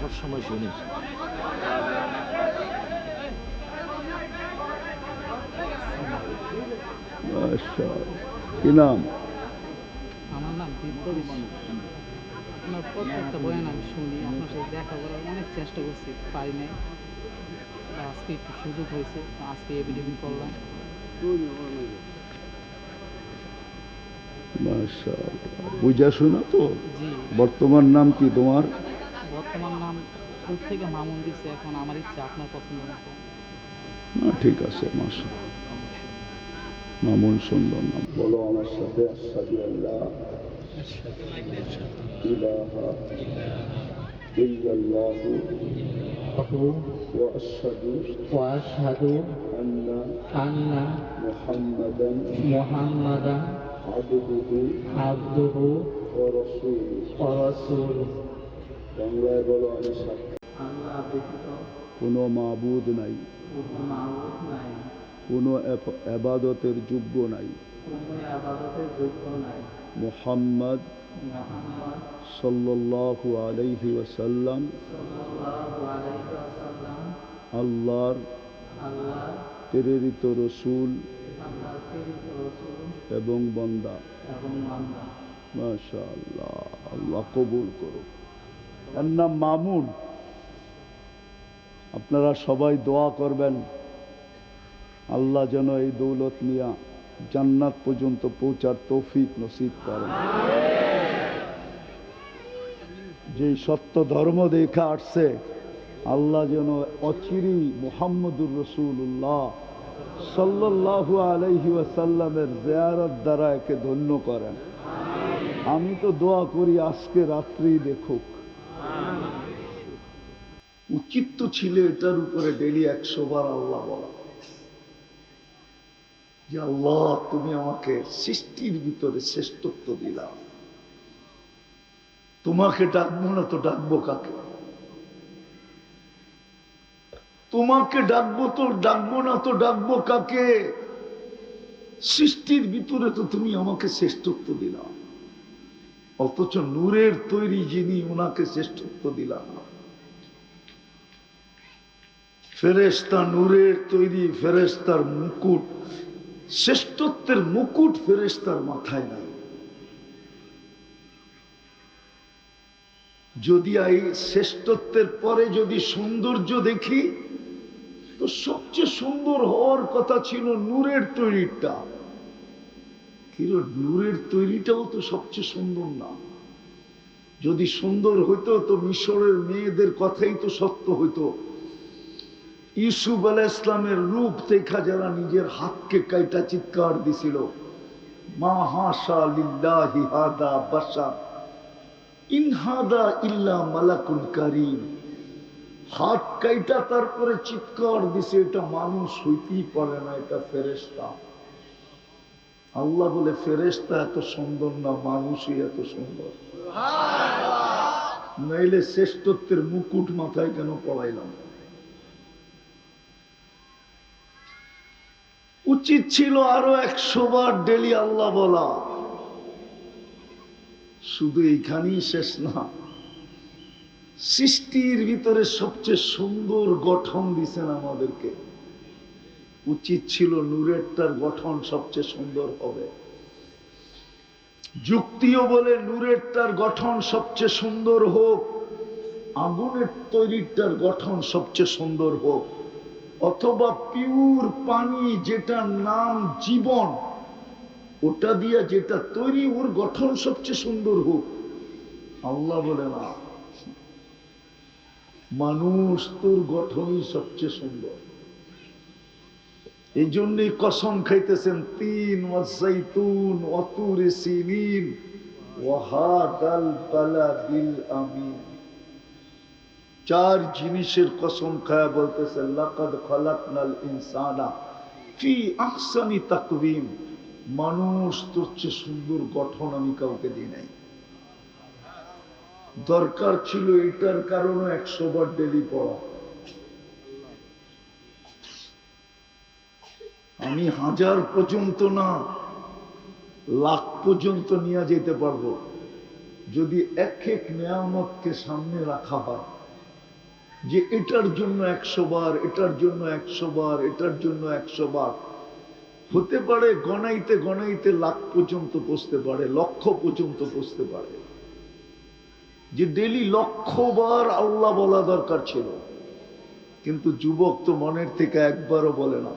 সবসময় শুনি। আচ্ছা কি নাম? আমার নাম আপনার প্রত্যেকটা বয়ান আমি শুনি আপনার সাথে দেখা করার অনেক চেষ্টা করছি পারি নাই। আজকে একটু সুযোগ হয়েছে আজকে এভিডেভিট করলাম। মাশাআল্লাহ। বুঝা শোনা তো? জি। বর্তমান নাম কি তোমার? বর্তমান নাম ফুল থেকে মামুন দিচ্ছে এখন আমার ইচ্ছা আপনার পছন্দ মতো না ঠিক আছে মাসা মামুন সুন্দর নাম বলো আমার সাথে আসাদু আল্লাহ ইলাহা ইল্লাল্লাহু ওয়া আশহাদু وأشهد আন্না أن মুহাম্মাদান محمدا আবদুহু عبده ওয়া রাসূলুহু ورسوله বাংলায় বলো আমি সাক্ষ্য কোনো মাবুদ নাই। কোনো আবাদতের যোগ্য নাই। মুহাম্মদ সাল্লাল্লাহু আলাইহি ওয়াসাল্লাম। ওয়াসাল্লাম। আল্লাহর প্রেরিত রসুল এবং বন্দা। এবং আল্লাহ আল্লাহ কবুল করুক। এর নাম মামুন। আপনারা সবাই দোয়া করবেন, আল্লাহ যেন এই দৌলত নিয়া জান্নাত পর্যন্ত পৌঁছার তৌফিক নসিব করেন। যে সত্য ধর্ম দেখা আসছে, আল্লাহ যেন অচিরি মুহাম্মদুর রসুল্লাহ সাল্লাল্লাহু আলাইহি ওয়াসাল্লামের জিয়ারত দ্বারা একে ধন্য করেন। আমি তো দোয়া করি আজকে রাত্রি দেখুক। উচিত তো ছিল এটার উপরে ডেলি একশো বার আল্লাহ বলা। যে আল্লাহ, তুমি আমাকে সৃষ্টির ভিতরে শ্রেষ্ঠত্ব দিলাম। তোমাকে ডাকবো না তো ডাকবো কাকে? তোমাকে ডাকবো তো ডাকবো না তো ডাকবো কাকে? সৃষ্টির ভিতরে তো তুমি আমাকে শ্রেষ্ঠত্ব দিলাম। অথচ নূরের তৈরি যিনি ওনাকে শ্রেষ্ঠত্ব দিলাম। না ফেরেস্তা নূরের তৈরি ফেরেস্তার মুকুট, শ্রেষ্ঠত্বের মুকুট ফেরেস্তার মাথায় নাই। যদি এই শ্রেষ্ঠত্বের পরে যদি সৌন্দর্য দেখি, তো সবচেয়ে সুন্দর হওয়ার কথা ছিল নূরের তৈরিটা। কিরো নূরের তৈরিটাও তো সবচেয়ে সুন্দর না। যদি সুন্দর হইতো, তো মিশরের মেয়েদের কথাই তো সত্য হইতো। ইসুফ আলাহ ইসলামের রূপ দেখা যারা নিজের হাতকে কাইটা চিৎকার দিছিল? মা হাসা লিল্লাহি হাদা বাসার ইনহাদা ইল্লা মালাকুন কারিম। হাত কাইটা তারপরে চিৎকার দিছে এটা মানুষ হইতেই পারে না এটা ফেরেস্তা আল্লাহ বলে ফেরেস্তা এত সুন্দর না মানুষই এত সুন্দর। নাইলে শ্রেষ্ঠত্বের মুকুট মাথায় কেন পড়াইলাম? উচিত ছিল আরও একশো বার ডেলি আল্লাহ বলা। শুধু এইখানেই শেষ না। সৃষ্টির ভিতরে সবচেয়ে সুন্দর গঠন দিছেন আমাদেরকে। উচিত ছিল নূরেরটার গঠন সবচেয়ে সুন্দর হবে। যুক্তিও বলে নূরেরটার গঠন সবচেয়ে সুন্দর হোক, আগুনের তৈরিটার গঠন সবচেয়ে সুন্দর হোক। অথবা পিওর পানি যেটার নাম জীবন, ওটা দিয়া যেটা তৈরি, ওর গঠন সবচেয়ে সুন্দর হোক। আল্লাহ বলে না। মানুষ তোর গঠনই সবচেয়ে সুন্দর। এই জন্যই কসম খাইতেছেন, তিন ওয়াসাইতুন অতুরে সিনিন ওয়াহাদাল বালাদিল আমিন। চার জিনিসের কসম খায়া বলতেছে, লাকাদ খালাকনাল ইনসানা ফি আহসানি তাকওয়িম। মানুষ তোর চেয়ে সুন্দর গঠন আমি কাউকে দিই নাই। দরকার ছিল এটার কারণে একশো বার ডেলি পড়া। আমি হাজার পর্যন্ত না, লাখ পর্যন্ত নিয়ে যেতে পারব। যদি এক এক নিয়ামতকে সামনে রাখা হয় যে এটার জন্য একশো বার, এটার জন্য একশো বার, এটার জন্য একশো বার। হতে পারে গণাইতে গণাইতে লাখ পর্যন্ত পৌঁছতে পারে, লক্ষ পর্যন্ত পৌঁছতে পারে। যে ডেলি লক্ষ বার আল্লাহ বলা দরকার ছিল। কিন্তু যুবক তো মনের থেকে একবারও বলে না।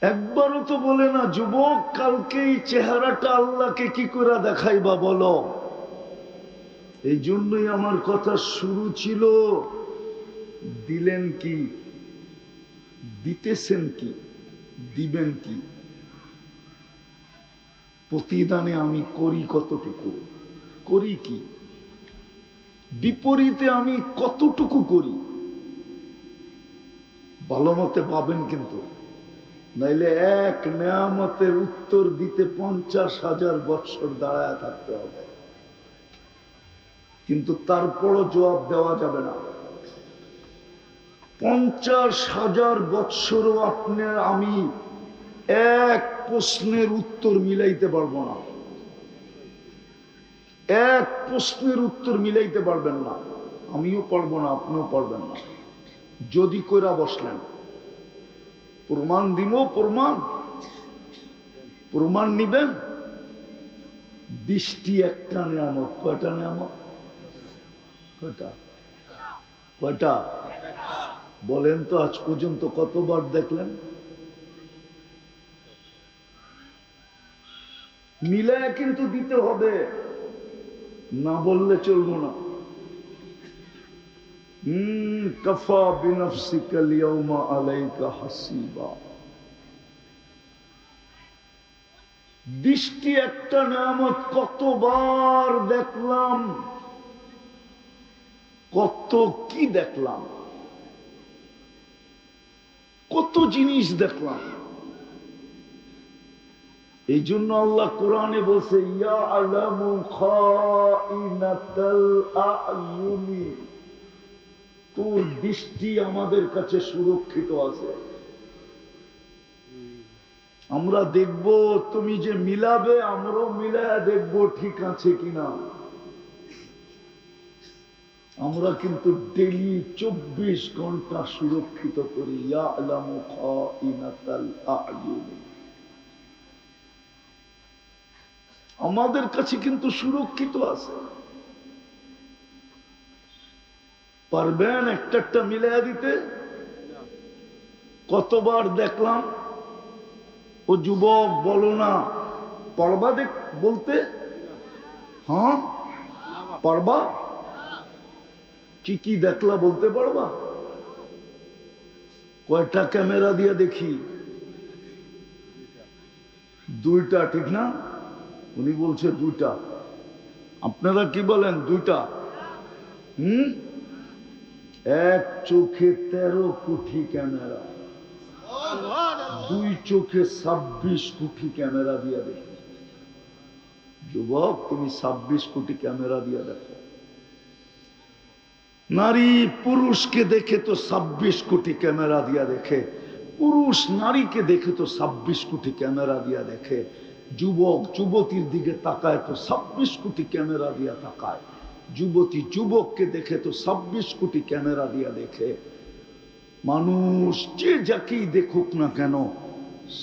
একবারও তো বলে না, যুবক কালকে এই চেহারাটা আল্লাহকে কি করে দেখাইবা বলো? এই জন্যই আমার কথা শুরু ছিল। দিলেন কি? দিতেছেন কি? দিবেন কি? প্রতিদানে আমি করি কতটুকু? করি কি? বিপরীতে আমি কতটুকু করি? ভালো মতে পাবেন কিন্তু। নাইলে এক নেয়ামতের উত্তর দিতে পঞ্চাশ হাজার বৎসর দাঁড়ায় থাকতে হবে। কিন্তু তারপরও জবাব দেওয়া যাবে না। পঞ্চাশ হাজার বৎসরও আপনার আমি এক প্রশ্নের উত্তর মিলাইতে পারব না। এক প্রশ্নের উত্তর মিলাইতে পারবেন না। আমিও পারব না, আপনিও পারবেন না। যদি কইরা বসলেন, প্রমাণ দিব, প্রমাণ। প্রমাণ নিবেন। বৃষ্টি একটা নেয়ামত, কয়টা নেয়ামত? কয়টা? কয়টা? বলেন তো, আজ পর্যন্ত কতবার দেখলেন? মিলায় কিন্তু দিতে হবে। না বললে চলবো না। আলাইকা হাসিবা। দৃষ্টি একটা নামত কতবার দেখলাম। কত কি দেখলাম? কত জিনিস দেখলাম। এই জন্য আল্লাহ কোরআনে বলছে তোর দৃষ্টি আমাদের কাছে সুরক্ষিত আছে। আমরা দেখব তুমি যে মিলাবে, আমরাও মিলায় দেখব ঠিক আছে কিনা। আমরা কিন্তু ডেলি চব্বিশ ঘণ্টা সুরক্ষিত করি আমাদের কাছে কিন্তু সুরক্ষিত আছে। পারবেন একটা একটা মিলাই দিতে? কতবার দেখলাম, ও যুবক বলো না, পারবা দেখ বলতে? হ্যাঁ? পারবা? কি কি দেখলা বলতে পারবা কয়টা ক্যামেরা দিয়ে দেখি? দুইটা, ঠিক না? উনি বলছে দুইটা। আপনারা কি বলেন দুইটা? হুম? এক চোখে তেরো কোটি ক্যামেরা। দুই চোখে ছাব্বিশ কোটি ক্যামেরা দিয়ে দেখো। যুবক, তুমি ছাব্বিশ কোটি ক্যামেরা দিয়ে দেখো। নারী পুরুষকে দেখে তো ছাব্বিশ কোটি ক্যামেরা দিয়া দেখে, পুরুষ নারীকে দেখে তো ছাব্বিশ কোটি ক্যামেরা দিয়া দেখে, যুবক, যুবতীর দিকে তাকায় তো ছাব্বিশ কোটি ক্যামেরা দিয়া তাকায়, যুবতী, যুবককে দেখে তো ছাব্বিশ কোটি ক্যামেরা দিয়া দেখে। মানুষ যে যাকেই দেখুক না কেন,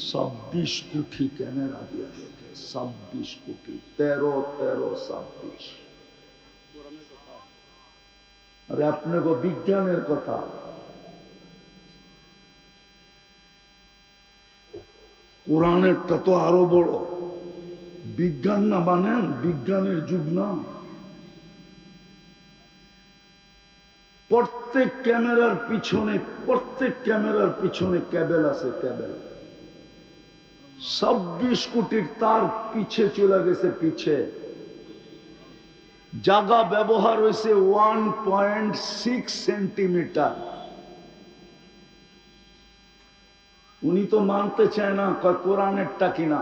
ছাব্বিশ কোটি ক্যামেরা দিয়া দেখে, ছাব্বিশ কোটি, তেরো তেরো, ছাব্বিশ। আরে আপনাকে বিজ্ঞানের কথা। কোরআনেরটা তো আরও বড়। বিজ্ঞান না বানেন, বিজ্ঞানের যুগ না। প্রত্যেক ক্যামেরার পিছনে, প্রত্যেক ক্যামেরার পিছনে ক্যাবেল আছে, ক্যাবেল। ছাব্বিশ কোটির তার পিছে চলে গেছে, পিছে। জায়গা ব্যবহার হয়েছে ওয়ান পয়েন্ট সিক্স সেন্টিমিটার উনি তো মানতে চায় না কোরআনেরটা কিনা।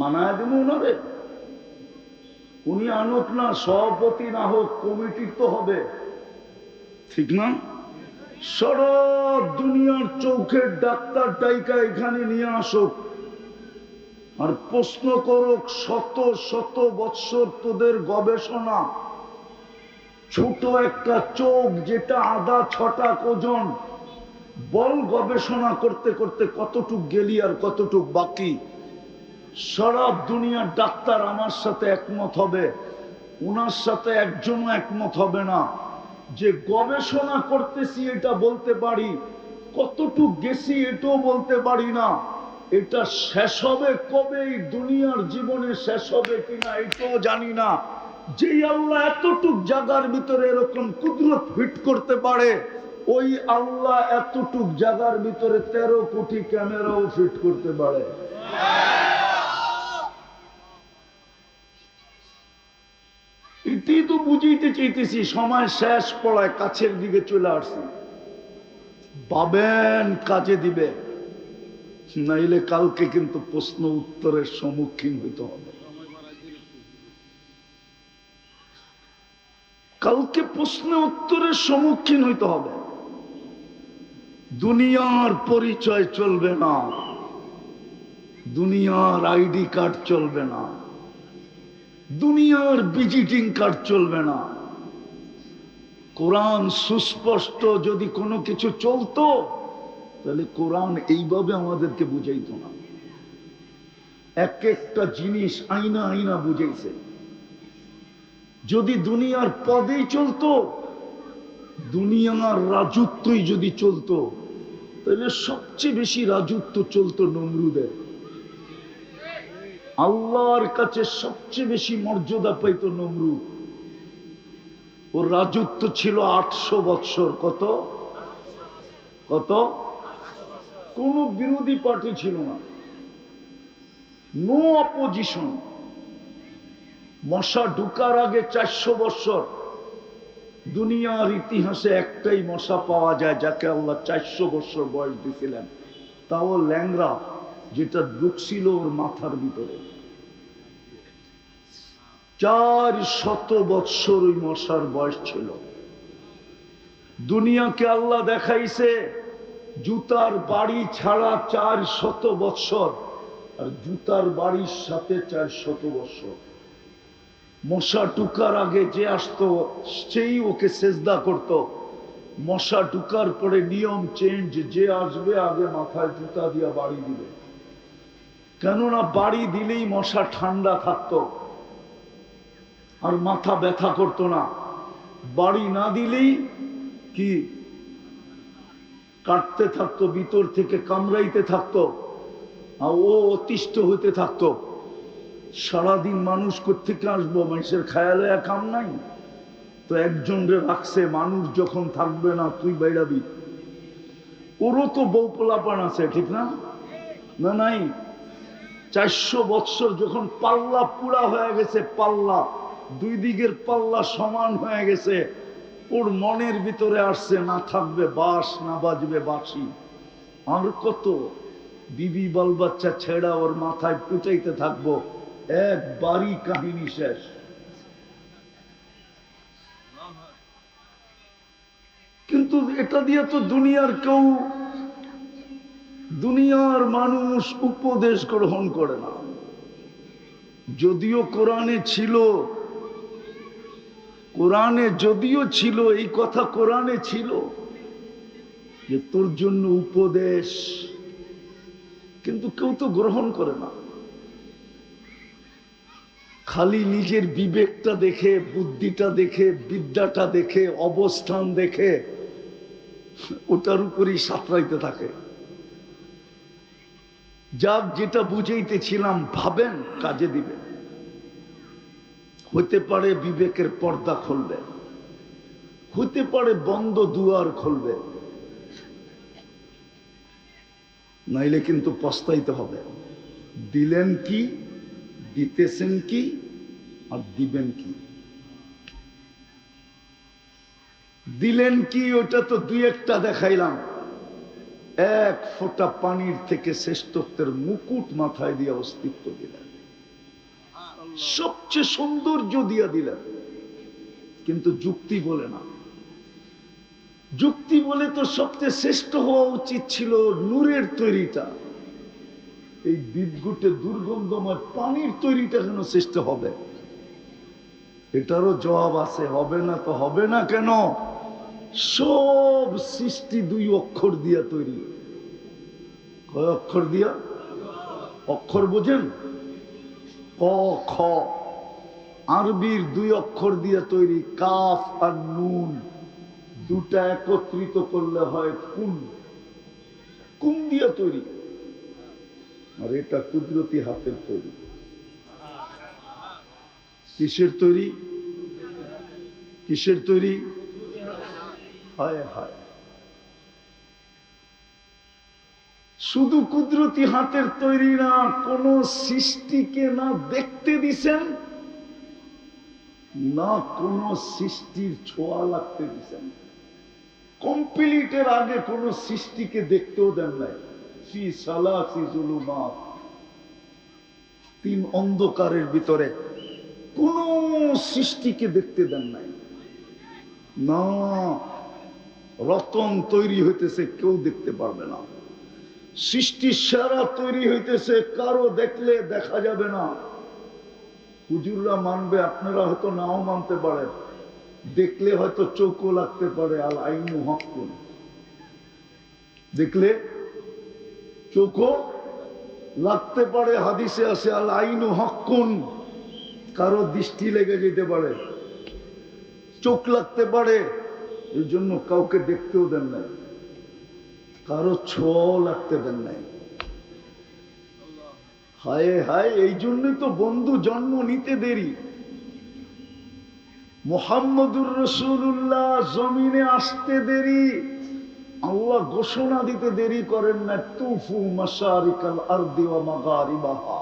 মানায় দেব ওনারে উনি আনুক না, সভাপতি না হোক, কমিটির তো হবে। ঠিক না? সারা দুনিয়ার চৌখের ডাক্তার টাইকা এখানে নিয়ে আসুক। আর প্রশ্ন করুক, শত শত বৎসর তোদের গবেষণা। ছোট একটা চোখ যেটা আধা ছটা ওজন, বল গবেষণা করতে করতে কতটুক গেলি আর কতটুক বাকি? সারা দুনিয়ার ডাক্তার আমার সাথে একমত হবে ওনার সাথে একজনও একমত হবে না। যে গবেষণা করতেছি এটা বলতে পারি, কতটুক গেছি এটাও বলতে পারি না। এটা শেষ হবে কবে দুনিয়ার জীবনে শেষ হবে কিনা এটাও জানি না। যেই আল্লাহ এতটুক জায়গার ভিতরে এরকম কুদরত ফিট করতে পারে, ওই আল্লাহ এতটুক জায়গার ভিতরে তেরো কোটি ক্যামেরাও ফিট করতে পারে। এটাই তো বুঝিতে চাইতেছি, সময় শেষ পড়ায় কাছের দিকে চলে আসছি। পাবেন কাজে দিবে। নাইলে কালকে কিন্তু প্রশ্ন উত্তরের সম্মুখীন হইতে হবে। কালকে প্রশ্ন উত্তরের সম্মুখীন হইতে হবে। দুনিয়ার পরিচয় চলবে না। দুনিয়ার আইডি কার্ড চলবে না। দুনিয়ার ভিজিটিং কার্ড চলবে না। কোরআন সুস্পষ্ট যদি কোনো কিছু চলতো তাহলে কোরআন এইভাবে আমাদেরকে বুঝাইতো না। এক একটা জিনিস আইনা আইনা বুঝাইছে। যদি দুনিয়ার পদেই চলতো, দুনিয়ার রাজত্বই যদি চলতো, তাহলে সবচেয়ে বেশি রাজত্ব চলতো নমরুদের। আল্লাহর কাছে সবচেয়ে বেশি মর্যাদা পাইত নমরুদ। ওর রাজত্ব ছিল আটশো বৎসর। কত? কত? কোন বিরোধী পার্টি ছিল না। নো অপোজিশন মশা ঢুকার আগে চারশো বৎসর দুনিয়ার ইতিহাসে একটাই মশা পাওয়া যায় যাকে আল্লাহ চারশো বৎসর বয়স দিয়েছিলেন। তাও ল্যাংরা যেটা ঢুকছিল ওর মাথার ভিতরে। চার শত বৎসর ওই মশার বয়স ছিল। দুনিয়াকে আল্লাহ দেখাইছে জুতার বাড়ি ছাড়া চার শত বৎসর, আর জুতার বাড়ির সাথে চার শত বৎসর। মশা টুকার আগে যে আসতো, সেই ওকে সেজদা করত। মশা টুকার পরে নিয়ম চেঞ্জ যে আসবে আগে মাথায় জুতা দিয়া বাড়ি দিবে। কেননা বাড়ি দিলেই মশা ঠান্ডা থাকতো, আর মাথা ব্যথা করতো না। বাড়ি না দিলেই কি কাটতে থাকতো, ভিতর থেকে কামড়াইতে থাকতো, আর ও অতিষ্ঠ হইতে থাকতো। সারাদিন মানুষ থেকে আসব? মানুষের খায়ালে কাম নাই। তো একজন রে রাখছে, মানুষ যখন থাকবে না, তুই বাইরাবি। ওরও তো বউ পোলাপান আছে, ঠিক না? না, নাই? চারশো বৎসর যখন পাল্লা পুরা হয়ে গেছে, পাল্লা, দুই দিকের পাল্লা সমান হয়ে গেছে ওর মনের ভিতরে আসছে, না থাকবে বাস, না বাজবে বাসি আর কত? বিবি বাল বাচ্চা ছেড়া ওর মাথায় পুটাইতে থাকব। একবারই কাহিনী শেষ। কিন্তু এটা দিয়ে তো দুনিয়ার কেউ, দুনিয়ার মানুষ উপদেশ গ্রহণ করে না। যদিও কোরআনে ছিল কোরআনে যদিও ছিল, এই কথা কোরআনে ছিল যে তোর জন্য উপদেশ, কিন্তু কেউ তো গ্রহণ করে না। খালি নিজের বিবেকটা দেখে, বুদ্ধিটা দেখে, বিদ্যাটা দেখে, অবস্থান দেখে, ওটার উপরই সাঁতরাইতে থাকে। যাক, যেটা বুঝাইতেছিলাম, ভাবেন, কাজে দিবে হতে পারে বিবেকের পর্দা খুলবে। হতে পারে বন্ধ দুয়ার খুলবে। নাইলে কিন্তু পস্তাইতে হবে। দিলেন কি, দিতেছেন কি, আর দিবেন কি? দিলেন কি ওটা তো দুই একটা দেখাইলাম। এক ফোঁটা পানির থেকে শ্রেষ্ঠত্বের মুকুট মাথায় দিয়ে অস্তিত্ব দিলেন। সবচেয়ে সৌন্দর্য দিয়া দিলেন। কিন্তু যুক্তি বলে না। যুক্তি বলে তো সবচেয়ে শ্রেষ্ঠ হওয়া উচিত ছিল নূরের তৈরিটা। এই দ্বীপগুটে দুর্গন্ধময় পানির তৈরিটা কেন শ্রেষ্ঠ হবে। এটারও জবাব আছে, হবে না তো হবে না কেন? সব সৃষ্টি দুই অক্ষর দিয়া তৈরি। কয় অক্ষর দিয়া? অক্ষর বোঝেন? ক খ। আরবির দুই অক্ষর দিয়ে তৈরি কাফ আর নুন। দুটা একত্রিত করলে হয় কুন। কুন দিয়ে তৈরি। আর এটা কুদরতি হাতের তৈরি। কিসের তৈরি? কিসের তৈরি? হায় হায়। শুধু কুদরতি হাতের তৈরি না, কোন সৃষ্টিকে না দেখতে দিছেন, না কোন সৃষ্টির ছোঁয়া লাগতে দিছেন। কমপ্লিটের আগে কোন সৃষ্টিকে দেখতেও দেন নাই। ফি সালাসি জুলুমাত। তিন অন্ধকারের ভিতরে কোন সৃষ্টিকে দেখতে দেন নাই। না, রতন তৈরি হইতেছে, কেউ দেখতে পারবে না। সৃষ্টির সেরা তৈরি হইতেছে, কারও দেখলে দেখা যাবে না। হুজুররা মানবে, আপনারা হয়তো নাও মানতে পারেন। দেখলে হয়তো চোখও লাগতে পারে, আল আইনু হকুন দেখলে চোখও লাগতে পারে, হাদিসে আছে, আল আইনু হকুন কারও দৃষ্টি লেগে যেতে পারে, চোখ লাগতে পারে এই জন্য কাউকে দেখতেও দেন নাই। কারও ছোঁয়াও লাগতে দেন নাই। হায় হায়, এই জন্যই তো বন্ধু জন্ম নিতে দেরি। মোহাম্মদুর রসুল্লাহ জমিনে আসতে দেরি। আল্লাহ ঘোষণা দিতে দেরি করেন না, তুফু মাসারিকাল আরদি ওয়া মাগারিবাহা।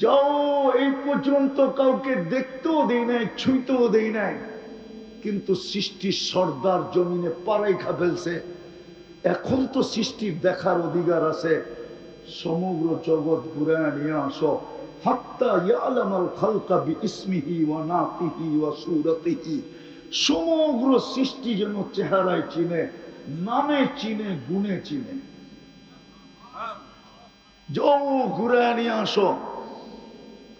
যাও, এই পর্যন্ত কাউকে দেখতেও দেই নাই, ছুঁইতেও দেই নাই। কিন্তু সৃষ্টির সর্দার জমিনে পাড়াই খা ফেলছে। এখন তো সৃষ্টির দেখার অধিকার আছে। সমগ্র জগৎ ঘুরে নিয়ে আসো। সমগ্র সৃষ্টি যেন চেহারায় চিনে, নামে চিনে, গুণে চিনে। যাও ঘুরে নিয়ে আসো।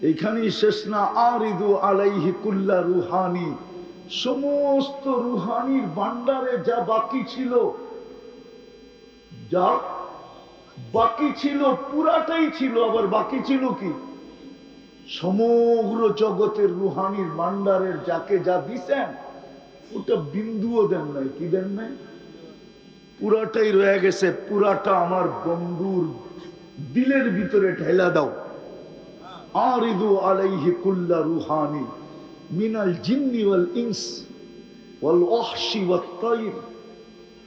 এইখানেই শেষ না, আরিদু আলাইহি কুল্লা রুহানি। সমস্ত রুহানির ভান্ডারে যা বাকি ছিল যা বাকি ছিল, পুরাটাই ছিল, আবার বাকি ছিল কি? সমগ্র জগতের রুহানির ভান্ডারের যাকে যা দিছেন, ওটা বিন্দুও দেন নাই, কি দেন নাই? পুরাটাই রয়ে গেছে, পুরাটা আমার বন্ধুর দিলের ভিতরে ঢেলা দাও। আরিদু আলাইহি কুল্লা রুহানি, মিনাল জিন্নি ওয়াল ইনস, ওয়াল ওয়াহশি ওয়াত তাইর,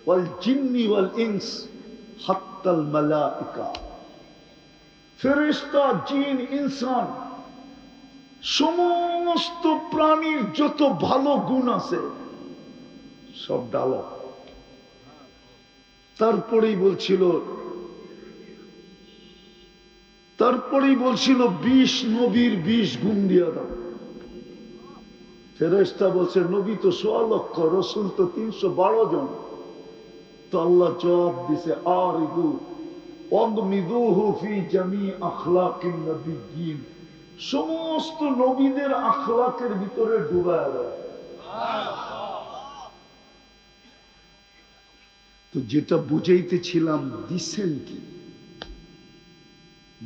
ওয়াল জিন্নি ওয়াল ইনস। হাত্তাল মালাইকা। ফেরেশতা, জিন, ইনসান, সমস্ত প্রাণীর যত ভালো গুণ আছে, সব ডালো। তারপরেই বলছিল তারপরেই বলছিল, বিশ নবীর বিশ গুণ দিয়া দাও। ফেরেস্তা বলছে, নবী তো সোয়া লক্ষ, রসুল তো তিনশো বারো জন। তো আল্লাহ জবাব দিছে সমস্ত নবীদের আখলাকের ভিতরে ডুবায় তো যেটা বুঝাইতেছিলাম, দিছেন কি?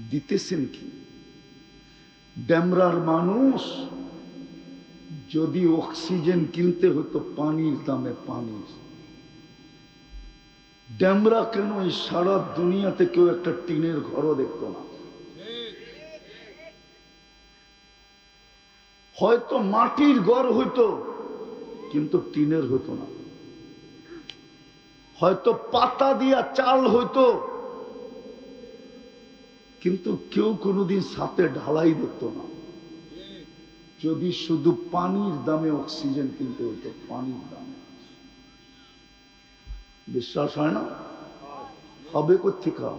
দিতেছেন কি? ড্যামরার মানুষ যদি অক্সিজেন কিনতে হতো পানির দামে পানির। ড্যামরা কেন এই সারা দুনিয়াতে কেউ একটা টিনের ঘরও দেখতো না? হয়তো মাটির ঘর হইতো, কিন্তু টিনের হতো না। হয়তো পাতা দিয়া চাল হইতো, কিন্তু কেউ কোনোদিন সাথে ঢালাই দেখতো না। যদি শুধু পানির দামে অক্সিজেন কিনতে হতো পানির দামে। বিশ্বাস হয় না? হবে কোথেকে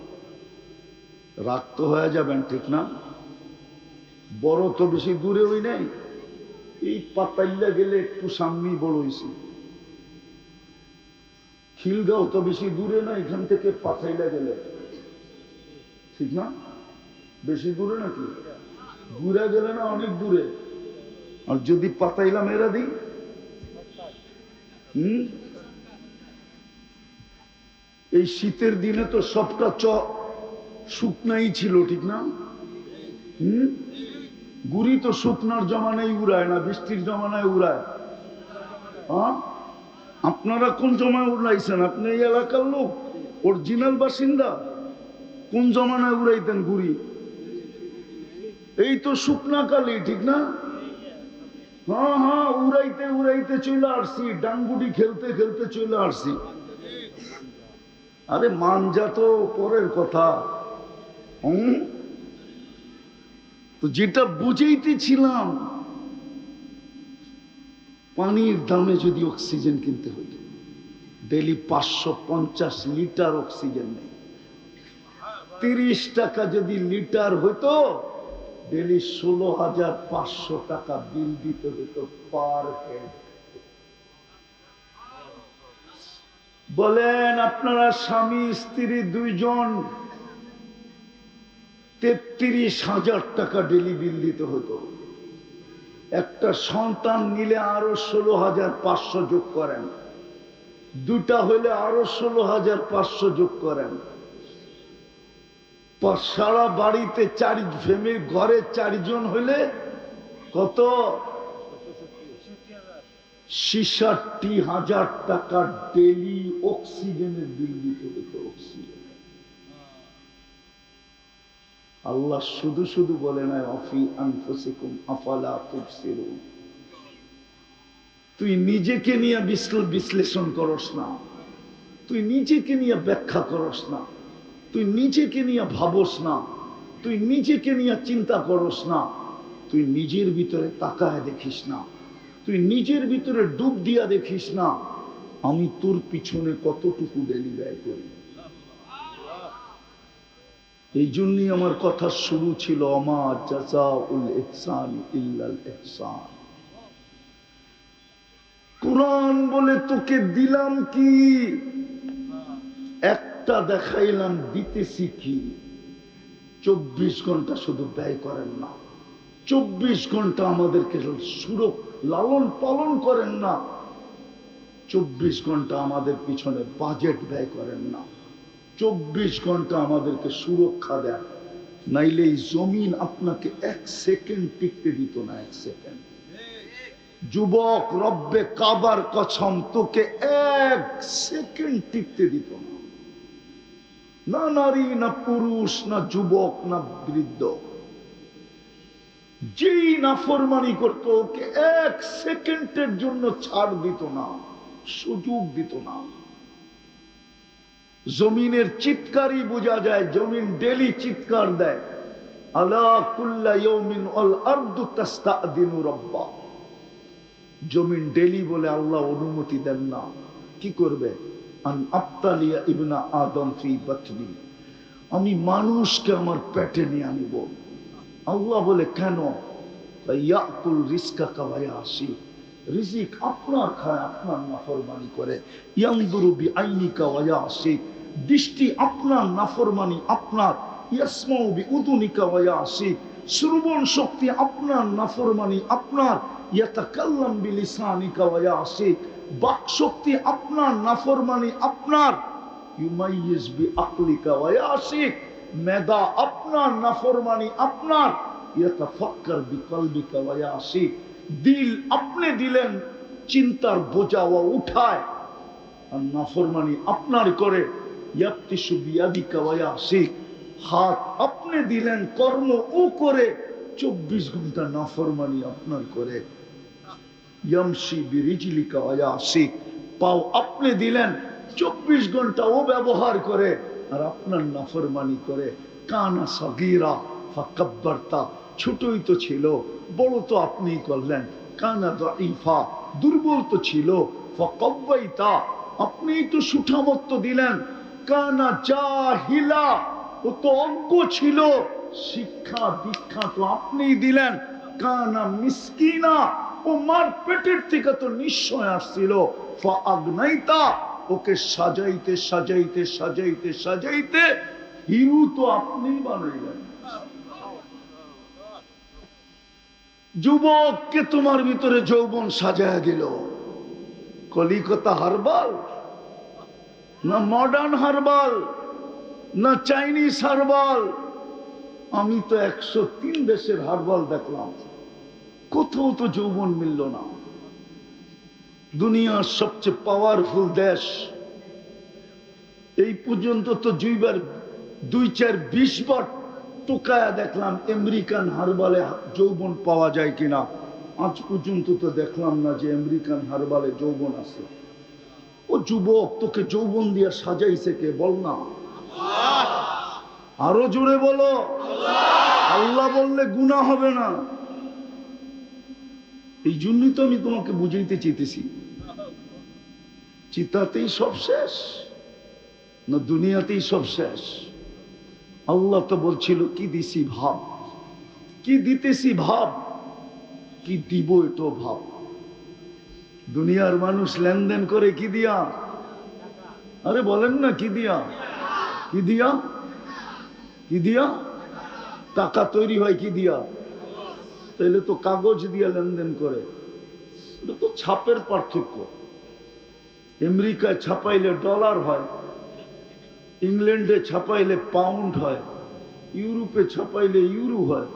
রাগ তো হয়ে যাবেন, ঠিক না? বড় তো বেশি দূরে ওই নেই। এই পাতাইলা গেলে একটু সামনেই বড় হয়েছে খিলগাঁও তো বেশি দূরে না, এখান থেকে পাতাইলা গেলে। ঠিক না? বেশি দূরে নাকি? ঘুরে গেলে না অনেক দূরে? আর যদি পাতাইলা এরা দিই? হুম? এই শীতের দিনে তো সবটা চ শুকনাই ছিল, ঠিক না? হুম? গুড়ি তো শুকনার জমানায় উড়ায় না, বৃষ্টির জমানায় উড়ায়। আপনারা কোন জমায় উড়াইছেন? আপনি এই এলাকার লোক, অরিজিনাল বাসিন্দা? কোন জমানায় উড়াইতেন গুড়ি? এই তো শুকনা কালি, ঠিক না? হ্যাঁ হ্যাঁ উড়াইতে উড়াইতে চলে আসছি, ডাঙ্গুটি খেলতে খেলতে চলে আসছি। আরে মানজা তো পরের কথা। হুম? তো যেটা বুঝেইতেছিলাম পানির দামে যদি অক্সিজেন কিনতে হতো ডেলি পাঁচশো পঞ্চাশ লিটার অক্সিজেন নেই। তিরিশ টাকা যদি লিটার হতো ডেলি ষোলো হাজার পাঁচশো টাকা বিল দিতে হতো পার হেড। বলেন, আপনারা স্বামী, স্ত্রী দুইজন, তেত্রিশ হাজার টাকা ডেলি বিল দিতে হতো। একটা সন্তান নিলে আরও ষোলো হাজার পাঁচশো যোগ করেন। দুটা হলে আরও ষোলো হাজার পাঁচশো যোগ করেন। সারা বাড়িতে চারি ফ্যামিলি, ঘরে চারজন হইলে কত? ছিষট্টি হাজার টাকা ডেলি অক্সিজেনের বিল দিতে হতো অক্সিজেন। আল্লাহ শুধু শুধু বলে না অফি আনফুসিকুম আফালা তুই নিজেকে নিয়ে বিশ্ল- বিশ্লেষণ করস না। তুই নিজেকে নিয়ে ব্যাখ্যা করস না। তুই নিজেকে নিয়ে ভাবস না। তুই নিজেকে নিয়ে চিন্তা করস না। তুই নিজের ভিতরে তাকায় দেখিস না। তুই নিজের ভিতরে ডুব দিয়া দেখিস না, আমি তোর পিছনে কতটুকু ডেলি ব্যয় করি। এই জন্যই আমার কথা শুরু ছিল, অমা জাজা উল ইহসান ইল্লাল ইহসান। কোরআন বলে তোকে দিলাম কি? একটা দেখাইলাম, দিতেছি কি? চব্বিশ ঘণ্টা শুধু ব্যয় করেন না, চব্বিশ ঘণ্টা আমাদেরকে সুরক লালন পালন করেন না। চব্বিশ ঘণ্টা আমাদের পিছনে বাজেট ব্যয় করেন না। চব্বিশ ঘণ্টা আমাদেরকে সুরক্ষা দেন। নাইলে এই জমিন আপনাকে এক সেকেন্ড টিকতে দিত না, এক সেকেন্ড। যুবক রব্বে কাবার কছম, তোকে এক সেকেন্ড টিকতে দিত না। না নারী, না পুরুষ, না যুবক, না বৃদ্ধ। যেই নাফরমানি করত, ওকে এক সেকেন্ডের জন্য ছাড় দিত না, সুযোগ দিত না। জমিনের চিৎকারই বোঝা যায়, জমিন ডেলি চিৎকার দেয়। জমিন ডেলি বলে আল্লাহ অনুমতি দেন না। কি করবে? আমি মানুষকে আমার পেটে নিয়ে আনিব। আল্লাহ বলে, কেন? ইয়াকুল রিস্কা কাওয়ায়া আসি রিজিক আপনার খায়, আপনার নাফরমানি করে। ইয়াংদুরু বি আইনিকা ওয়া আসি দৃষ্টি আপনার, নাফরমানি আপনার। ইয়াসমাউ বি উদুনিকা ওয়া আসি শ্রবণ শক্তি আপনার, নাফরমানি আপনার। ইয়াতাকাল্লাম বি লিসানিকা ওয়া আসি বাক শক্তি আপনার, নাফরমানি আপনার। ইউমাইয়িজ বি আকলিকা ওয়া আসি মেধা আপনার নাফরমানি আপনার ইয়াতাফাক্কার বি কলবিকা ওয়া আসি দিল আপনি দিলেন চিন্তার বোঝা ও উঠায় আর নাফরমানি আপনার করে ইয়াপ্তি সুবিয়াদিকা ওয়া আসি হাত আপনি দিলেন কর্ম ও করে চব্বিশ ঘণ্টা নাফরমানি আপনার করে ইয়ামসি বিরিজলিকা ওয়া আসি পাও আপনি দিলেন চব্বিশ ঘণ্টা ও ব্যবহার করে আর আপনার নাফরমানি করে, কানা সগীরা, ফাকাব্বারতা। ছোটই তো ছিল, বড় তো আপনিই করলেন। কানা দাইফা দুর্বল তো ছিল, ফকব্বাইতা। আপনিই তো সুঠামত্ব দিলেন। কানা জাহিলা, ও তো অজ্ঞ ছিল। শিক্ষা, দীক্ষা তো আপনিই দিলেন। কানা মিসকিনা, ও মার পেটের থেকে তো নিশ্চয় আসছিল। আগ্নাইতা ওকে সাজাইতে সাজাইতে সাজাইতে সাজাইতে হিরু তো আপনিই বানাইলেন। যুবককে তোমার ভিতরে যৌবন সাজায় দিল। কলিকতা হারবাল? না মডার্ন হারবাল? না চাইনিজ হারবাল? আমি তো একশো তিন দেশের হারবাল দেখলাম। কোথাও তো যৌবন মিলল না। দুনিয়ার সবচেয়ে পাওয়ারফুল দেশ। এই পর্যন্ত তো দুইবার দুই চার বিশ বার টোকায়া দেখলাম আমেরিকান হারবালে যৌবন পাওয়া যায় কিনা। আজ পর্যন্ত তো দেখলাম না যে আমেরিকান হারবালে যৌবন আছে। ও যুবক তোকে যৌবন দিয়ে সাজাইছে কে? বল না। আরও জোরে বলো। আল্লাহ। বললে গুণা হবে না। এই জন্যই তো আমি তোমাকে বুঝাইতে চেতেছি চিতাতেই সব শেষ, না দুনিয়াতেই সব শেষ? আল্লাহ তো বলছিল, কি দিছি ভাব? কি দিতেছি ভাব? কি দিব এটো ভাব? দুনিয়ার মানুষ লেনদেন করে কি দিয়া? আরে বলেন না, কি দিয়া? কি দিয়া? কি দিয়া? টাকা তৈরি হয় কি দিয়া? তাইলে তো কাগজ দিয়া লেনদেন করে। এটা তো ছাপের পার্থক্য। আমেরিকায় ছাপাইলে ডলার হয় ইংল্যান্ডে ছাপাইলে পাউন্ড হয় ইউরোপে ছাপাইলে ইউরো হয়।